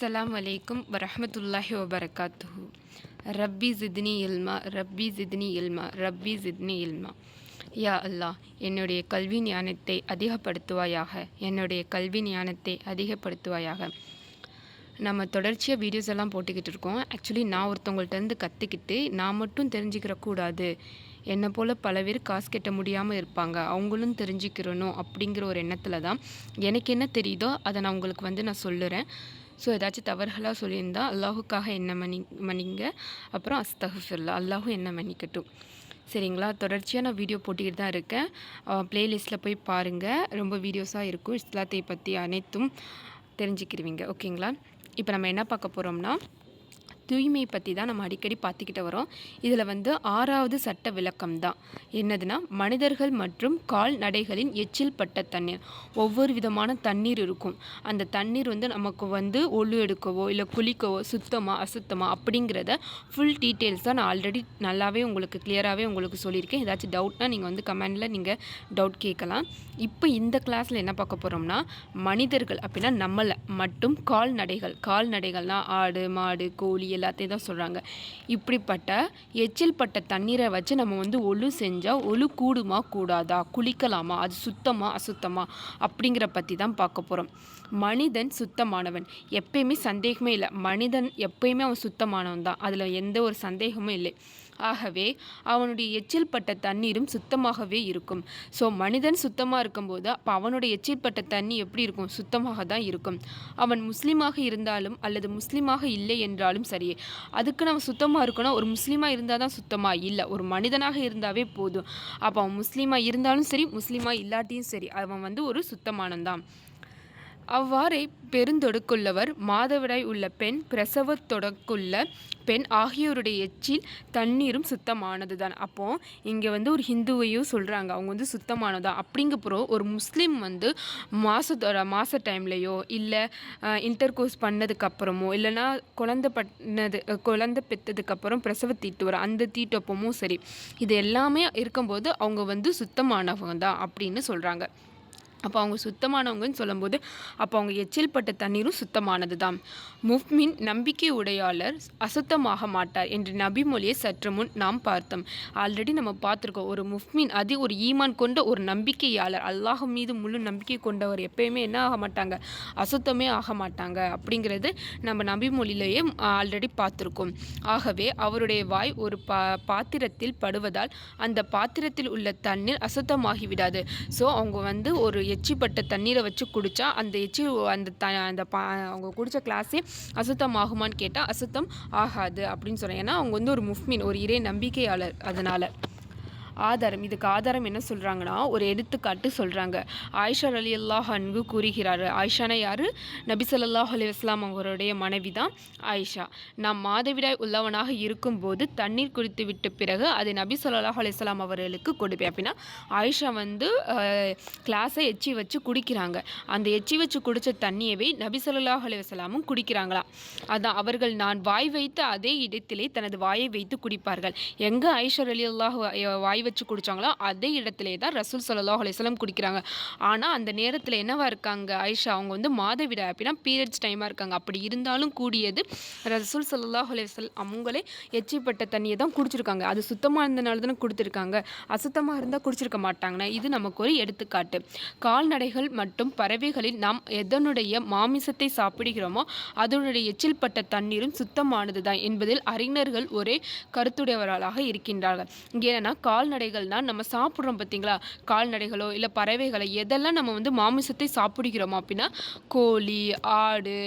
அஸ்ஸலாம் வலைக்கும் வரமத்துல்லாஹி வபரகாத்துஹு. ரப்பி ஜித்னி இல்மா ரப்பி ஜித்னி இல்மா ரப்பி ஜித்னி இல்மா. யா அல்லாஹ் என்னுடைய கல்வி ஞானத்தை அதிகப்படுத்துவாயாக என்னுடைய கல்வி ஞானத்தை அதிகப்படுத்துவாயாக. நம்ம தொடர்ச்சியாக வீடியோஸ் எல்லாம் போட்டுக்கிட்டு இருக்கோம். ஆக்சுவலி நான் ஒருத்தவங்கள்ட்டேருந்து கற்றுக்கிட்டு நான் மட்டும் தெரிஞ்சுக்கிற கூடாது. என்னை போல் பல பேர் காசு கட்ட முடியாமல் இருப்பாங்க. அவங்களும் தெரிஞ்சுக்கிறணும் அப்படிங்கிற ஒரு எண்ணத்தில் தான் எனக்கு என்ன தெரியுதோ அதை நான் உங்களுக்கு வந்து நான் சொல்லுறேன். ஸோ ஏதாச்சும் தவறுகளாக சொல்லியிருந்தால் அல்லாஹுக்காக என்ன மணி மன்னிங்க. அப்புறம் அஸ்தகுஃபிர்லா அல்லாஹும் என்ன மன்னிக்கட்டும். சரிங்களா? தொடர்ச்சியாக நான் வீடியோ போட்டுக்கிட்டு தான் இருக்கேன். ப்ளேலிஸ்ட்டில் போய் பாருங்கள் ரொம்ப வீடியோஸாக இருக்கும். இஸ்லாத்தை பற்றி அனைத்தும் தெரிஞ்சுக்கிருவீங்க. ஓகேங்களா? இப்போ நம்ம என்ன பார்க்க போகிறோம்னா தூய்மை பற்றி தான் நம்ம அடிக்கடி பார்த்துக்கிட்டு வரோம். இதில் வந்து ஆறாவது சட்ட விளக்கம் தான். என்னதுன்னா மனிதர்கள் மற்றும் கால்நடைகளின் எச்சில் பட்ட தண்ணீர். ஒவ்வொரு விதமான தண்ணீர் இருக்கும். அந்த தண்ணீர் வந்து நமக்கு வந்து ஒழு எடுக்கவோ இல்லை குளிக்கவோ சுத்தமாக அசுத்தமாக அப்படிங்கிறத ஃபுல் டீட்டெயில்ஸ் தான் நான் ஆல்ரெடி நல்லாவே உங்களுக்கு கிளியராகவே உங்களுக்கு சொல்லியிருக்கேன். ஏதாச்சும் டவுட்னா நீங்கள் வந்து கமெண்டில் நீங்கள் டவுட் கேட்கலாம். இப்போ இந்த கிளாஸில் என்ன பார்க்க போகிறோம்னா மனிதர்கள் அப்படின்னா நம்மளை மட்டும் கால்நடைகள் கால்நடைகள்னால் ஆடு மாடு கோழி எல்லாத்தையும் தான் சொல்கிறாங்க இப்படிப்பட்ட எச்சில் பட்ட தண்ணீரை வச்சு நம்ம வந்து ஒழு செஞ்சால் ஒழு கூடுமா கூடாதா? குளிக்கலாமா? அது சுத்தமாக அசுத்தமா? அப்படிங்கிற பற்றி தான் பார்க்க போகிறோம் மனிதன் சுத்தமானவன். எப்பயுமே சந்தேகமே இல்லை. மனிதன் எப்பயுமே அவன் சுத்தமானவன் தான். அதில் எந்த ஒரு சந்தேகமும் இல்லை. ஆகவே அவனுடைய எச்சில் பட்ட தண்ணீரும் சுத்தமாகவே இருக்கும். ஸோ மனிதன் சுத்தமாக இருக்கும்போது அப்போ அவனுடைய எச்சில் பட்ட தண்ணி எப்படி இருக்கும்? சுத்தமாக தான் இருக்கும். அவன் முஸ்லீமாக இருந்தாலும் அல்லது முஸ்லீமாக இல்லை என்றாலும் சரியே அதுக்கு நம்ம சுத்தமாக இருக்கணும். ஒரு முஸ்லீமாக இருந்தால் தான் சுத்தமாக இல்லை ஒரு மனிதனாக இருந்தாவே போதும். அப்போ அவன் முஸ்லீமாக இருந்தாலும் சரி முஸ்லீமாக இல்லாட்டியும் சரி அவன் வந்து ஒரு சுத்தமானந்தான். அவ்வாறே பெருந்தொடுக்குள்ளவர் மாதவிடாய் உள்ள பெண் பிரசவ தொடக்குள்ள பெண் ஆகியோருடைய எச்சில் தண்ணீரும் சுத்தமானது தான் அப்போது இங்கே வந்து ஒரு ஹிந்துவையும் சொல்கிறாங்க அவங்க வந்து சுத்தமானதா? அப்படிங்கப்புறம் ஒரு முஸ்லீம் வந்து மாதத்தோட மாத டைம்லையோ இல்லை இன்டர் கோர்ஸ் பண்ணதுக்கப்புறமோ இல்லைனா குழந்த பண்ணது குழந்த பெற்றதுக்கப்புறம் பிரசவ தீட்டு வர அந்த தீட்டப்பமும் சரி இது எல்லாமே இருக்கும்போது அவங்க வந்து சுத்தமானவங்க தான் அப்படின்னு சொல்கிறாங்க அப்போ அவங்க சுத்தமானவங்கன்னு சொல்லும்போது அப்போ அவங்க எச்சில் பட்ட தண்ணீரும் சுத்தமானது தான் முஃப்மின் நம்பிக்கை உடையாளர் அசுத்தமாக மாட்டார் என்று நபிமொழியை சற்று முன் நாம் பார்த்தோம். ஆல்ரெடி நம்ம பார்த்துருக்கோம் ஒரு முஃப்மின் அது ஒரு ஈமான் கொண்ட ஒரு நம்பிக்கையாளர். அல்லாஹ் மீது முழு நம்பிக்கை கொண்டவர் எப்பயுமே என்ன ஆக மாட்டாங்க? அசுத்தமே ஆக மாட்டாங்க அப்படிங்கிறது நம்ம நபிமொழியிலேயே ஆல்ரெடி பார்த்துருக்கோம். ஆகவே அவருடைய வாய் ஒரு பா பாத்திரத்தில் படுவதால் அந்த பாத்திரத்தில் உள்ள தண்ணீர் அசுத்தமாகிவிடாது. ஸோ அவங்க வந்து ஒரு எச்சிப்பட்ட தண்ணீரை வச்சு குடித்தா அந்த எச்சி அந்த த அந்த பா அவங்க குடித்த கிளாஸே அசுத்தமாகுமான்னு கேட்டால் அசுத்தம் ஆகாது அப்படின்னு சொல்கிறேன் ஏன்னா அவங்க வந்து ஒரு முஃப்மின் ஒரு இறை நம்பிக்கையாளர். அதனால் ஆதாரம் இதுக்கு ஆதாரம் என்ன சொல்கிறாங்கன்னா ஒரு எடுத்துக்காட்டு சொல்கிறாங்க ஆயிஷா அலி அல்லாஹ் அன்பு கூறுகிறார். ஆயிஷானா யார்? நபி சொல்லாஹ் அலி இஸ்லாம் அவருடைய மனைவி தான் ஆயிஷா. நாம் மாதவிடாய் உள்ளவனாக இருக்கும்போது தண்ணீர் குடித்து விட்ட பிறகு அதை நபி சொல்லாஹ் அலிஸ்லாம் அவர்களுக்கு கொடுப்பேன். அப்படின்னா ஆயிஷா வந்து கிளாஸை எச்சி வச்சு குடிக்கிறாங்க. அந்த எச்சி வச்சு குடித்த தண்ணியவே நபி சொல்லாஹ் அலிவசலாமும் குடிக்கிறாங்களாம் அதான் அவர்கள் நான் வாய் வைத்த அதே இடத்திலே தனது வாயை வைத்து குடிப்பார்கள். எங்கே ஆயிஷர் அலி அல்லாஹ் வாய் வச்சு குடித்தாங்களோ அதே இடத்துலே தான் ரசூல் சல்லாஹ் அலிஸ்லாம் குடிக்கிறாங்க. ஆனால் அந்த நேரத்தில் என்னவா இருக்காங்க ஐஷா? அவங்க வந்து மாதவிடா அப்படின்னா பீரியட்ஸ் டைமாக இருக்காங்க. அப்படி இருந்தாலும் கூடியது ரசூல் சல்லாஹ் அலிஸ்லாம் அவங்களே எச்சிப்பட்ட தண்ணியை தான் குடிச்சிருக்காங்க. அது சுத்தமாக இருந்தனால தானே கொடுத்துருக்காங்க. அசுத்தமாக இருந்தால் குடிச்சிருக்க மாட்டாங்கன்னா இது நமக்கு ஒரு எடுத்துக்காட்டு. கால்நடைகள் மற்றும் பறவைகளில் நாம் எதனுடைய மாமிசத்தை சாப்பிடுகிறோமோ அதனுடைய எச்சில் பட்ட தண்ணீரும் சுத்தமானது தான் என்பதில் அறிஞர்கள் ஒரே கருத்துடையவர்களாக இருக்கின்றார்கள். ஏன்னா கால் கால்நடைகள்னால் நம்ம சாப்பிட்றோம் பார்த்தீங்களா? கால்நடைகளோ இல்லை பறவைகளை எதெல்லாம் நம்ம வந்து மாமிசத்தை சாப்பிடுகிறோமோ அப்படின்னா கோழி ஆடு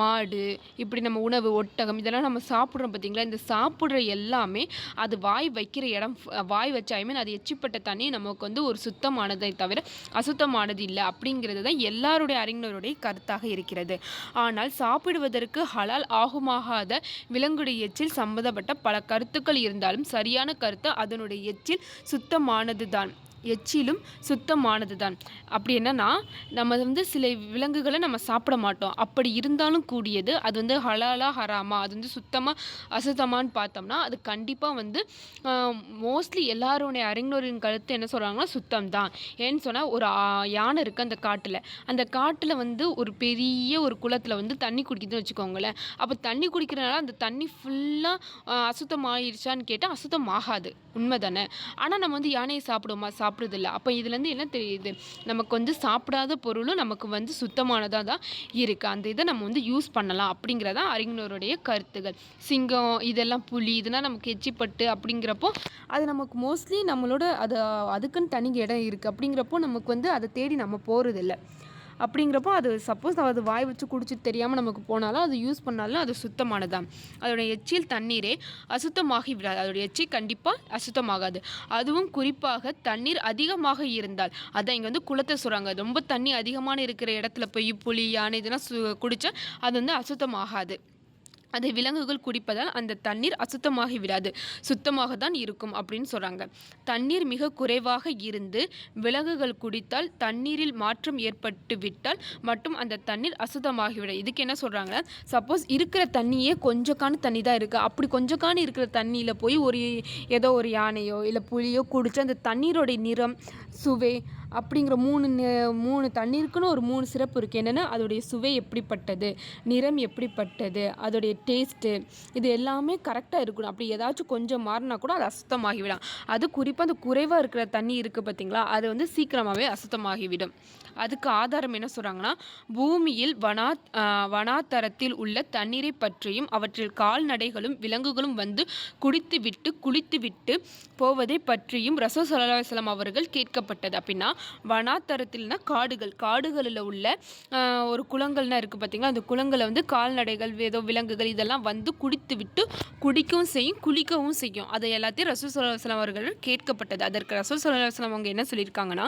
மாடு இப்படி நம்ம உணவு ஒட்டகம் இதெல்லாம் நம்ம சாப்பிட்றோம் பார்த்தீங்களா? இந்த சாப்பிட்ற எல்லாமே அது வாய் வைக்கிற இடம் வாய் வச்ச ஐ மீன் அது எச்சிப்பட்ட தண்ணி நமக்கு வந்து ஒரு சுத்தமானதை தவிர அசுத்தமானது இல்லை அப்படிங்கிறது தான் எல்லாருடைய அறிஞருடைய கருத்தாக இருக்கிறது. ஆனால் சாப்பிடுவதற்கு ஹலால் ஆகுமாகாத விலங்குடைய எச்சில் சம்பந்தப்பட்ட பல கருத்துக்கள் இருந்தாலும் சரியான கருத்து அதனுடைய எச்சில் சுத்தமானது தான் எச்சிலும் சுத்தமானது தான் அப்படி என்னன்னா நம்ம வந்து சில விலங்குகளை நம்ம சாப்பிட மாட்டோம். அப்படி இருந்தாலும் கூடியது அது வந்து ஹலாலா ஹராமா அது வந்து சுத்தமாக அசுத்தமான்னு பார்த்தோம்னா அது கண்டிப்பாக வந்து மோஸ்ட்லி எல்லாருடைய அறிஞரின் கருத்து என்ன சொல்கிறாங்கன்னா சுத்தம் தான் ஏன்னு சொன்னால் ஒரு யானை இருக்குது அந்த காட்டில். அந்த காட்டில் வந்து ஒரு பெரிய ஒரு குளத்தில் வந்து தண்ணி குடிக்குதுன்னு வச்சுக்கோங்களேன். அப்போ தண்ணி குடிக்கிறனால அந்த தண்ணி ஃபுல்லாக அசுத்தமாகிடுச்சான்னு கேட்டால் அசுத்தம் ஆகாது உண்மை தானே ஆனால் நம்ம வந்து யானையை சாப்பிடுவோமா? சாப்பிட்றதில்ல. அப்போ இதுலேருந்து என்ன தெரியுது? நமக்கு வந்து சாப்பிடாத பொருளும் நமக்கு வந்து சுத்தமானதாக தான் இருக்குது அந்த இதை நம்ம வந்து யூஸ் பண்ணலாம் அப்படிங்கிறதான் அறிஞருடைய கருத்துகள். சிங்கம் இதெல்லாம் புலி இதெல்லாம் நமக்கு எச்சிப்பட்டு அப்படிங்கிறப்போ அது நமக்கு மோஸ்ட்லி நம்மளோட அது அதுக்குன்னு தனி இடம் இருக்குது அப்படிங்கிறப்போ நமக்கு வந்து அதை தேடி நம்ம போகிறதில்ல அப்படிங்கிறப்போ அது சப்போஸ் அது வாய் வச்சு குடிச்சிட்டு தெரியாமல் நமக்கு போனாலும் அது யூஸ் பண்ணாலும் அது சுத்தமானதான் அதோட எச்சில் தண்ணீரே அசுத்தமாகி விடாது. அதோட எச்சி கண்டிப்பாக அசுத்தமாகாது. அதுவும் குறிப்பாக தண்ணீர் அதிகமாக இருந்தால். அதான் இங்கே வந்து குளத்தை சொல்கிறாங்க ரொம்ப தண்ணி அதிகமான இருக்கிற இடத்துல போய் புளி யானை இதெல்லாம் சு குடித்தா அது வந்து அசுத்தமாகாது. அதை விலங்குகள் குடிப்பதால் அந்த தண்ணீர் அசுத்தமாகி விடாது சுத்தமாக தான் இருக்கும் அப்படின்னு சொல்கிறாங்க தண்ணீர் மிக குறைவாக இருந்து விலங்குகள் குடித்தால் தண்ணீரில் மாற்றம் ஏற்பட்டு விட்டால் மட்டும் அந்த தண்ணீர் அசுத்தமாகிவிடும். இதுக்கு என்ன சொல்கிறாங்கன்னா சப்போஸ் இருக்கிற தண்ணியே கொஞ்சக்கான தண்ணி தான் இருக்குது அப்படி கொஞ்சக்கான இருக்கிற தண்ணியில் போய் ஒரு ஏதோ ஒரு யானையோ இல்லை புலியோ குடித்து அந்த தண்ணீரோடைய நிறம் சுவை அப்படிங்கிற மூணு மூணு தண்ணீருக்குன்னு ஒரு மூணு சிறப்பு இருக்குது என்னென்னா அதோடைய சுவை எப்படிப்பட்டது நிறம் எப்படிப்பட்டது அதோடைய டேஸ்ட்டு இது எல்லாமே கரெக்டாக இருக்கணும். அப்படி ஏதாச்சும் கொஞ்சம் மாறினா கூட அது அசுத்தமாகிவிடும். அது குறிப்பாக அந்த குறைவாக இருக்கிற தண்ணி இருக்குது பார்த்திங்களா அது வந்து சீக்கிரமாகவே அசுத்தமாகிவிடும். அதுக்கு ஆதாரம் என்ன சொல்கிறாங்கன்னா பூமியில் வனா வனாத்தரத்தில் உள்ள தண்ணீரை பற்றியும் அவற்றில் கால்நடைகளும் விலங்குகளும் வந்து குடித்து குடித்துவிட்டு குளித்துவிட்டு போவதை பற்றியும் ரசோ சலாசலம் அவர்கள் கேட்கப்பட்டது. அப்படின்னா வனாத்தரத்தில்னா காடுகள். காடுகளில் உள்ள ஒரு குளங்கள்னா இருக்குது பார்த்தீங்களா அந்த குளங்களை வந்து கால்நடைகள் ஏதோ விலங்குகள் இதெல்லாம் வந்து குடித்து விட்டு குடிக்கவும் செய்யும் குளிக்கவும் செய்யும். அதை எல்லாத்தையும் ரசூல் ஸல்லல்லாஹு அவர்கள் கேட்கப்பட்டது. அதற்கு ரசூல் ஸல்லல்லாஹு அவங்க என்ன சொல்லியிருக்காங்கன்னா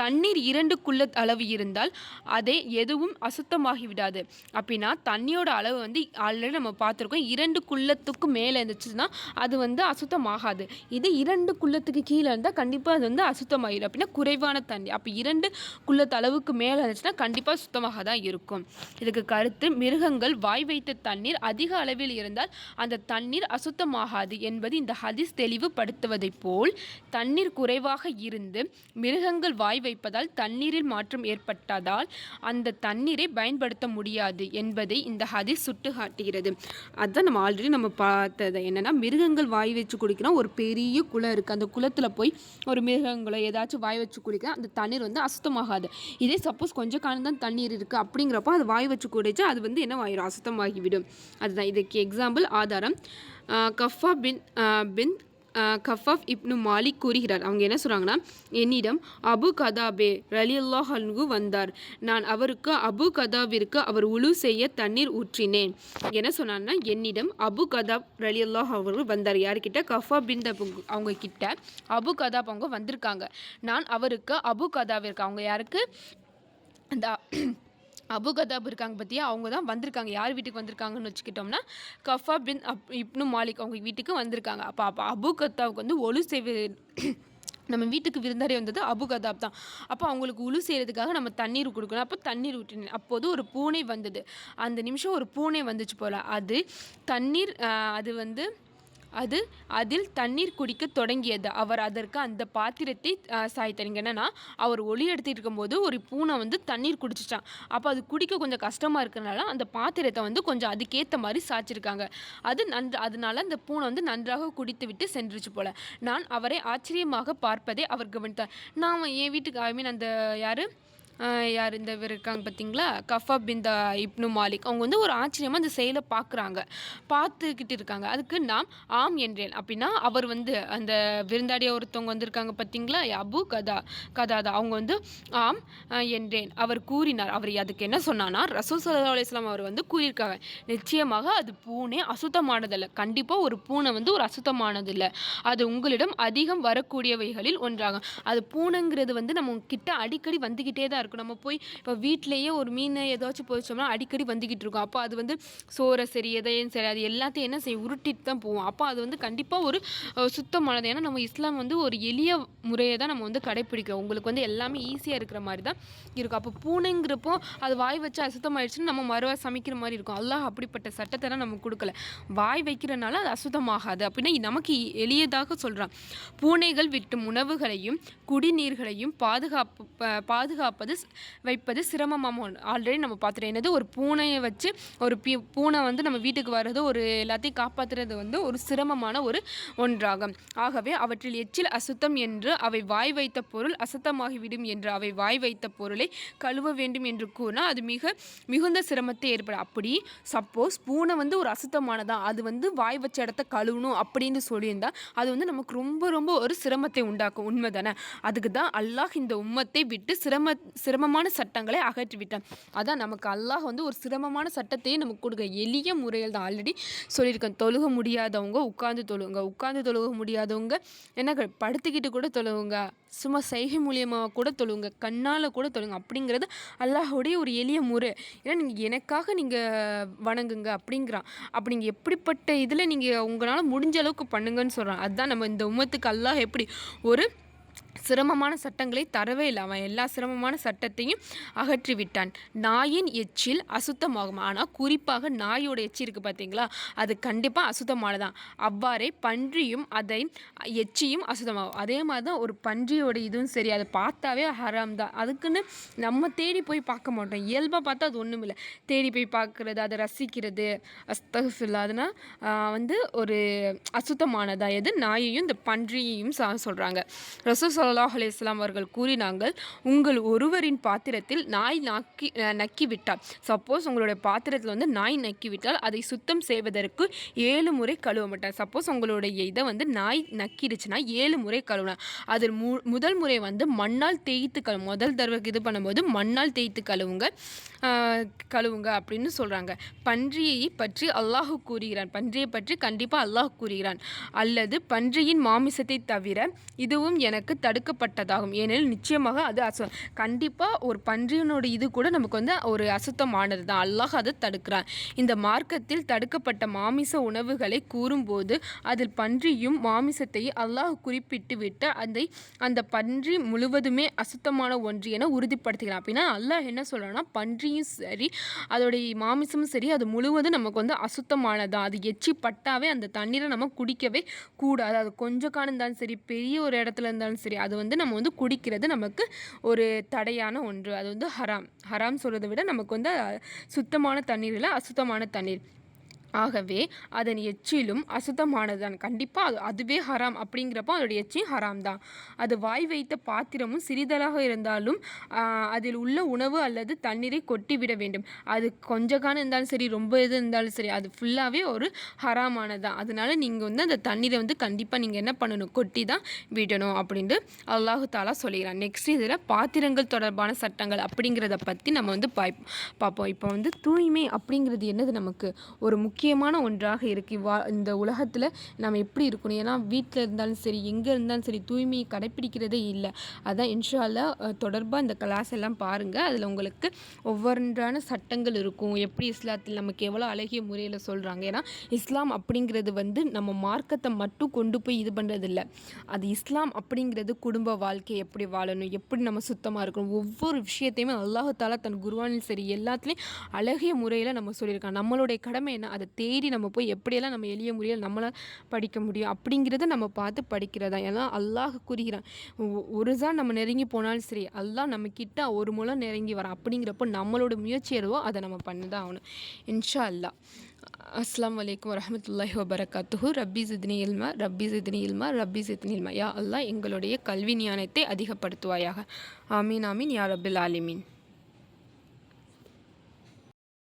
தண்ணீர் இரண்டுக்குள்ள அளவு இருந்தால் அதை எதுவும் அசுத்தமாகி விடாது. அப்படின்னா தண்ணியோட அளவு வந்து ஆல்ரெடி நம்ம பார்த்துருக்கோம். இரண்டு குள்ளத்துக்கு மேலே இருந்துச்சுன்னா அது வந்து அசுத்தமாகாது. இது இரண்டு குள்ளத்துக்கு கீழே இருந்தால் கண்டிப்பாக அது வந்து அசுத்தமாகிடும் அப்படின்னா குறைவான தண்ணி. அப்போ இரண்டு குள்ளத்து அளவுக்கு மேலே இருந்துச்சுன்னா கண்டிப்பாக சுத்தமாக தான் இருக்கும். இதுக்கு கருத்து மிருகங்கள் வாய் வைத்த தண்ணீர் அதிக அளவில் இருந்தால் அந்த தண்ணீர் அசுத்தமாகாது என்பது இந்த ஹதிஸ் தெளிவுபடுத்துவதைப் போல் தண்ணீர் குறைவாக இருந்து மிருகங்கள் வாய் வைப்பதால் தண்ணீரில் மாற்றம் ஏற்பட்டதால் அந்த தண்ணீரை பயன்படுத்த முடியாது என்பதை இந்த ஹதீஸ் சுட்டு காட்டுகிறது அதுதான் நம்ம ஆல்ரெடி நம்ம பார்த்தது என்னன்னா மிருகங்கள் வாய் வச்சு குடிக்கிறோம் ஒரு பெரிய குளம் இருக்குது அந்த குளத்தில் போய் ஒரு மிருகங்களோ ஏதாச்சும் வாய் வச்சு குடிக்கிறோம் அந்த தண்ணீர் வந்து அசுத்தமாகாது. இதே சப்போஸ் கொஞ்சம் காலம் தான் தண்ணீர் இருக்குது அப்படிங்கிறப்போ அது வாய் வச்சு குடிச்சா அது வந்து என்ன ஆயிரும்? அசுத்தமாகிவிடும் அதுதான் இதுக்கு எக்ஸாம்பிள் ஆதாரம். கஃபா பின் பின் ஆஹ் கஃபாஃப் இப்னு மாலிக் கூறுகிறார். அவங்க என்ன சொல்கிறாங்கன்னா என்னிடம் அபு கதாபே ரலியல்லாஹ் அன்ஹு வந்தார். நான் அவருக்கு அபு கதாவிற்கு அவர் உழு செய்ய தண்ணீர் ஊற்றினேன். என்ன சொன்னான்னா என்னிடம் அபு கதாப் ரலியல்லாஹ் அவர்கள் வந்தார். யார்கிட்ட? கஃபா பின் தபு- அவங்க கிட்ட அபு கதாப் அவங்க வந்திருக்காங்க. நான் அவருக்கு அபு கதாவிற்கு அவங்க யாருக்கு? அந்த அபு கதாப் இருக்காங்க பற்றியா அவங்க தான் வந்திருக்காங்க. யார் வீட்டுக்கு வந்திருக்காங்கன்னு வச்சுக்கிட்டோம்னா கஃபா பின் அப் இப்னு மாலிக் அவங்க வீட்டுக்கு வந்திருக்காங்க. அப்போ அப்போ அபு கத்தாவுக்கு வந்து ஒழு சேவை நம்ம வீட்டுக்கு விருந்தாரி வந்தது அபு கதாப் தான். அப்போ அவங்களுக்கு உழு செய்கிறதுக்காக நம்ம தண்ணீர் கொடுக்கணும். அப்போ தண்ணீர் ஊற்றினேன் அப்போது ஒரு பூனை வந்தது. அந்த நிமிஷம் ஒரு பூனை வந்துச்சு போல். அது தண்ணீர் அது வந்து அது அதில் தண்ணீர் குடிக்க தொடங்கியது. அவர் அதற்கு அந்த பாத்திரத்தை ஆஹ், என்னென்னா அவர் ஒளி எடுத்துகிட்டு இருக்கும்போது ஒரு பூனை வந்து தண்ணீர் குடிச்சிட்டான் அப்போ அது குடிக்க கொஞ்சம் கஷ்டமாக இருக்கிறனால அந்த பாத்திரத்தை வந்து கொஞ்சம் அதுக்கேற்ற மாதிரி சாய்ச்சிருக்காங்க. அது நன்று அதனால அந்த பூனை வந்து நன்றாக குடித்து விட்டு சென்றுச்சு போல. நான் அவரை ஆச்சரியமாக பார்ப்பதை அவர் கவனித்தார். நான் என் வீட்டுக்கு ஐ மீன் அந்த யார்? யார் இந்த இவர் இருக்காங்க பார்த்தீங்களா? கஃபா பின் த இப்னு மாலிக். அவங்க வந்து ஒரு ஆச்சரியமாக அந்த செயலை பார்க்குறாங்க. பார்த்துக்கிட்டு இருக்காங்க. அதுக்கு நாம் ஆம் என்றேன். அப்படின்னா அவர் வந்து அந்த விருந்தாடிய ஒருத்தவங்க வந்திருக்காங்க பார்த்தீங்களா? அபு கதா கதாதா. அவங்க வந்து ஆம் என்றேன். அவர் கூறினார். அவர் அதுக்கு என்ன சொன்னான்னா ரசூல் சல்லா அலிஸ்லாம் அவர் வந்து கூறியிருக்காங்க நிச்சயமாக அது பூனை அசுத்தமானதல்ல. கண்டிப்பாக ஒரு பூனை வந்து ஒரு அசுத்தமானதில்லை. அது உங்களிடம் அதிகம் வரக்கூடியவைகளில் ஒன்றாகும். அது பூனைங்கிறது வந்து நம்ம கிட்ட அடிக்கடி வந்துக்கிட்டே தான் இருக்கும். நம்ம போய் இப்போ வீட்டிலேயே ஒரு மீன் ஏதாச்சும் பொரிச்சோம்னா அடிக்கடி வந்துக்கிட்டு இருக்கும். அப்போ அது வந்து சோறை சரி எதையும் சரி அது எல்லாத்தையும் என்ன செய்யும்? உருட்டிட்டு தான் போவோம். அப்போ அது வந்து கண்டிப்பாக ஒரு சுத்தமானது. ஏன்னா நம்ம இஸ்லாம் வந்து ஒரு எளிய முறையை தான் நம்ம வந்து கடைப்பிடிக்கிறோம். உங்களுக்கு வந்து எல்லாமே ஈஸியாக இருக்கிற மாதிரி தான் இருக்கும். அப்போ பூனைங்கிறப்போ அது வாய் வச்சு அசுத்தமாயிடுச்சுன்னு நம்ம மறுவா சமைக்கிற மாதிரி இருக்கும். அல்லாஹ் அப்படிப்பட்ட சட்டத்தை தான் நம்ம கொடுக்கல. வாய் வைக்கிறனால அது அசுத்தமாகாது. அப்படின்னா நமக்கு எளியதாக சொல்கிறான் பூனைகள் விட்டும் உணவுகளையும் குடிநீர்களையும் பாதுகாப்பு பாதுகாப்பது வந்து வைப்பது சிரமமாக ஆல்ரெடி நம்ம பார்த்துட்டோம். என்னது? ஒரு பூனையை வச்சு ஒரு பி பூனை வந்து நம்ம வீட்டுக்கு வர்றது ஒரு எல்லாத்தையும் காப்பாற்றுறது வந்து ஒரு சிரமமான ஒரு ஒன்றாகும். ஆகவே அவற்றில் எச்சில் அசுத்தம் என்று அவை வாய் வைத்த பொருள் அசுத்தமாகிவிடும் என்று அவை வாய் வைத்த பொருளை கழுவ வேண்டும் என்று கூறினால் அது மிக மிகுந்த சிரமத்தை ஏற்படும். அப்படி சப்போஸ் பூனை வந்து ஒரு அசுத்தமானதா? அது வந்து வாய் வச்ச இடத்த கழுவணும் அப்படின்னு சொல்லியிருந்தா அது வந்து நமக்கு ரொம்ப ரொம்ப ஒரு சிரமத்தை உண்டாக்கும். உண்மை தானே அதுக்கு தான் அல்லாஹ் இந்த உம்மத்தை விட்டு சிரம சிரமமான சட்டங்களை அகற்றிவிட்டேன். அதான் நமக்கு அல்லாஹ் வந்து ஒரு சிரமமான சட்டத்தையே நமக்கு கொடுக்க. எளிய முறையில் தான் ஆல்ரெடி சொல்லியிருக்கேன். தொழுக முடியாதவங்க உட்காந்து தொழுவுங்க உட்காந்து தொழுக முடியாதவங்க என்ன படுத்துக்கிட்டு கூட தொழுவுங்க சும்மா செய்கை மூலியமாக கூட தொழுவுங்க கண்ணால் கூட தொழுங்க. அப்படிங்கிறது அல்லாஹோடைய ஒரு எளிய முறை. ஏன்னா நீங்கள் எனக்காக நீங்கள் வணங்குங்க அப்படிங்கிறான். அப்போ நீங்கள் எப்படிப்பட்ட இதில் நீங்கள் உங்களால் முடிஞ்ச அளவுக்கு பண்ணுங்கன்னு சொல்கிறான் அதுதான் நம்ம இந்த உமத்துக்கு அல்லாஹ் எப்படி ஒரு சிரமமான சட்டங்களை தரவே இல்லை. அவன் எல்லா சிரமமான சட்டத்தையும் அகற்றி விட்டான் நாயின் எச்சில் அசுத்தமாகும். ஆனால் குறிப்பாக நாயோட எச்சி இருக்குது பார்த்தீங்களா அது கண்டிப்பாக அசுத்தமானதான். அவ்வாறே பன்றியும் அதை எச்சியும் அசுத்தமாகும். அதே மாதிரி தான் ஒரு பன்றியோட இதுவும் சரி அதை பார்த்தாவே ஹராம் தான் அதுக்குன்னு நம்ம தேடி போய் பார்க்க மாட்டோம். இயல்பாக பார்த்தா அது ஒன்றும் இல்லை தேடி போய் பார்க்குறது அதை ரசிக்கிறது அஸ்தஃபில்லா வந்து ஒரு அசுத்தமானதாக எது? நாயையும் இந்த பன்றியையும் சா சொல்கிறாங்க ரசூ சல்லாஹ் அலையாம் அவர்கள் கூறினாங்கள் உங்கள் ஒருவரின் பாத்திரத்தில் நாய் நக்கி நக்கிவிட்டால். சப்போஸ் உங்களுடைய பாத்திரத்தில் வந்து நாய் நக்கிவிட்டால் அதை சுத்தம் செய்வதற்கு ஏழு முறை கழுவ மாட்டார். சப்போஸ் உங்களுடைய இதை வந்து நாய் நக்கிடுச்சுன்னா ஏழு முறை கழுவலாம் அதில் மு முதல் முறை வந்து மண்ணால் தேய்த்து கழு முதல் தடவைக்கு இது பண்ணும்போது மண்ணால் தேய்த்து கழுவுங்க கழுவுங்க அப்படின்னு சொல்கிறாங்க பன்றியை பற்றி அல்லாஹ் கூறுகிறான். பன்றியை பற்றி கண்டிப்பாக அல்லாஹ் கூறுகிறான். அல்லது பன்றியின் மாமிசத்தை தவிர இதுவும் எனக்கு தடுக்கப்பட்டதாகும். ஏனெனில் நிச்சயமாக அது அசு கண்டிப்பாக ஒரு பன்றியினோட இது கூட நமக்கு வந்து ஒரு அசுத்தமானது தான். அல்லாஹ் அதை தடுக்கிறான். இந்த மார்க்கத்தில் தடுக்கப்பட்ட மாமிச உணவுகளை கூறும்போது அதில் பன்றியும் மாமிசத்தை அல்லாஹ் குறிப்பிட்டு விட்டு அதை அந்த பன்றி முழுவதுமே அசுத்தமான ஒன்று என உறுதிப்படுத்துகிறான். அப்படின்னா அல்லாஹ் என்ன சொல்கிறான்னா பன்றியும் சரி அதோடைய மாமிசமும் சரி அது முழுவதும் நமக்கு வந்து அசுத்தமானதான் அது எச்சி பட்டாவே அந்த தண்ணீரை நம்ம குடிக்கவே கூடாது. அது கொஞ்சம் காலம் இருந்தாலும் சரி பெரிய ஒரு இடத்துல இருந்தாலும் சரி அது வந்து நம்ம வந்து குடிக்கிறது நமக்கு ஒரு தடையான ஒன்று. அது வந்து ஹராம். ஹராம் சொல்கிறத விட நமக்கு வந்து சுத்தமான தண்ணீர் இல்லை அசுத்தமான தண்ணீர். ஆகவே அதன் எச்சிலும் அசுத்தமானதுதான். கண்டிப்பாக அது அதுவே ஹராம் அப்படிங்கிறப்போ அதோடைய எச்சியும் ஹராம் தான் அது வாய் வைத்த பாத்திரமும் சிறிதளாக இருந்தாலும் அதில் உள்ள உணவு அல்லது தண்ணீரை கொட்டிவிட வேண்டும். அது கொஞ்ச காலம் இருந்தாலும் சரி ரொம்ப இது இருந்தாலும் சரி அது ஃபுல்லாகவே ஒரு ஹராமானதான் அதனால நீங்கள் வந்து அந்த தண்ணீரை வந்து கண்டிப்பாக நீங்கள் என்ன பண்ணணும்? கொட்டி தான் விடணும் அப்படின்ட்டு அல்லாஹு தாலா சொல்லிக்கிறான். நெக்ஸ்ட் இதில் பாத்திரங்கள் தொடர்பான சட்டங்கள் அப்படிங்கிறத பற்றி நம்ம வந்து பாய் பார்ப்போம் இப்போ வந்து தூய்மை அப்படிங்கிறது என்னது நமக்கு? ஒரு முக்கியமான ஒன்றாக இருக்குது வா இந்த உலகத்தில் நம்ம எப்படி இருக்கணும்? ஏன்னா வீட்டில் இருந்தாலும் சரி எங்கே இருந்தாலும் சரி தூய்மையை கடைப்பிடிக்கிறதே இல்லை. அதான் இன்ஷால்லா தொடர்பாக இந்த கிளாஸ் எல்லாம் பாருங்கள் அதில் உங்களுக்கு ஒவ்வொன்றான சட்டங்கள் இருக்கும். எப்படி இஸ்லாத்தில் நமக்கு எவ்வளோ அழகிய முறையில் சொல்கிறாங்க ஏன்னா இஸ்லாம் அப்படிங்கிறது வந்து நம்ம மார்க்கத்தை மட்டும் கொண்டு போய் இது பண்ணுறது இல்லை அது இஸ்லாம் அப்படிங்கிறது குடும்ப வாழ்க்கை எப்படி வாழணும்? எப்படி நம்ம சுத்தமாக இருக்கணும்? ஒவ்வொரு விஷயத்தையுமே அல்லாஹ் தாலா தன் குருவானில் சரி எல்லாத்துலேயும் அழகிய முறையில் நம்ம சொல்லியிருக்காங்க நம்மளுடைய கடமை என்ன? அதை தேடி நம்ம போய் எப்படியெல்லாம் நம்ம எளிய முறையில் நம்மளால் படிக்க முடியும் அப்படிங்கிறத நம்ம பார்த்து படிக்கிறதா? ஏன்னா அல்லாஹ் கூறுகிறான் ஒரு தான் நம்ம நெருங்கி போனாலும் சரி அல்லாஹ் நம்ம கிட்ட ஒரு மூலம் நெருங்கி வரான். அப்படிங்கிறப்போ நம்மளோட முயற்சி எதுவோ அதை நம்ம பண்ண தான் ஆகணும். இன்ஷா அல்லாஹ் அஸ்லாம் வலைக்கம் வரமத்துல்லாஹி வபரகாத்துஹு. ரப்பி சித்னி இல்மா ரப்பி சித்னி இல்மா ரப்பி சித்னி இல்மா. யா அல்லாஹ் எங்களுடைய கல்வி ஞானத்தை அதிகப்படுத்துவாயாக. ஆமீன் ஆமீன். யா ரபில் ஆலிமீன்.